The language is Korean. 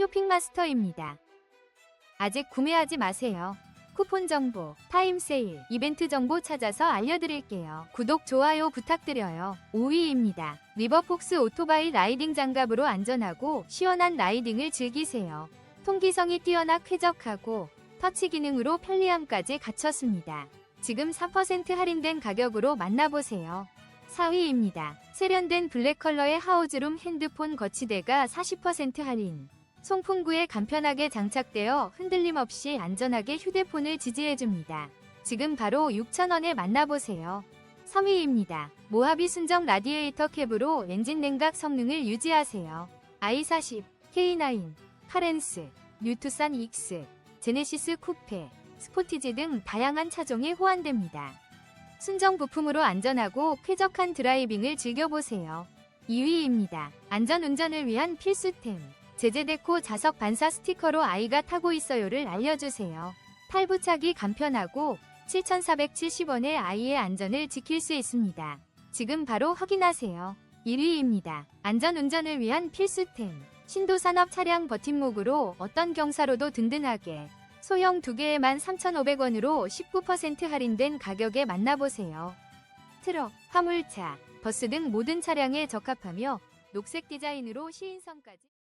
쇼핑마스터입니다. 아직 구매하지 마세요. 쿠폰 정보, 타임 세일, 이벤트 정보 찾아서 알려드릴게요. 구독, 좋아요 부탁드려요. 5위입니다. 리버폭스 오토바이 라이딩 장갑으로 안전하고 시원한 라이딩을 즐기세요. 통기성이 뛰어나 쾌적하고 터치 기능으로 편리함까지 갖췄습니다. 지금 4% 할인된 가격으로 만나보세요. 4위입니다. 세련된 블랙 컬러의 하우즈룸 핸드폰 거치대가 40% 할인. 송풍구에 간편하게 장착되어 흔들림 없이 안전하게 휴대폰을 지지해줍니다. 지금 바로 6,000원에 만나보세요. 3위입니다. 모하비 순정 라디에이터 캡으로 엔진 냉각 성능을 유지하세요. i40, K9, 카렌스, 뉴투산 X, 제네시스 쿠페, 스포티지 등 다양한 차종이 호환됩니다. 순정 부품으로 안전하고 쾌적한 드라이빙을 즐겨보세요. 2위입니다. 안전 운전을 위한 필수템. 제제데코 자석 반사 스티커로 아이가 타고 있어요를 알려주세요. 탈부착이 간편하고 7,470원에 아이의 안전을 지킬 수 있습니다. 지금 바로 확인하세요. 1위입니다. 안전 운전을 위한 필수템. 신도산업 차량 버팀목으로 어떤 경사로도 든든하게 소형 2개에만 3,500원으로 19% 할인된 가격에 만나보세요. 트럭, 화물차, 버스 등 모든 차량에 적합하며 녹색 디자인으로 시인성까지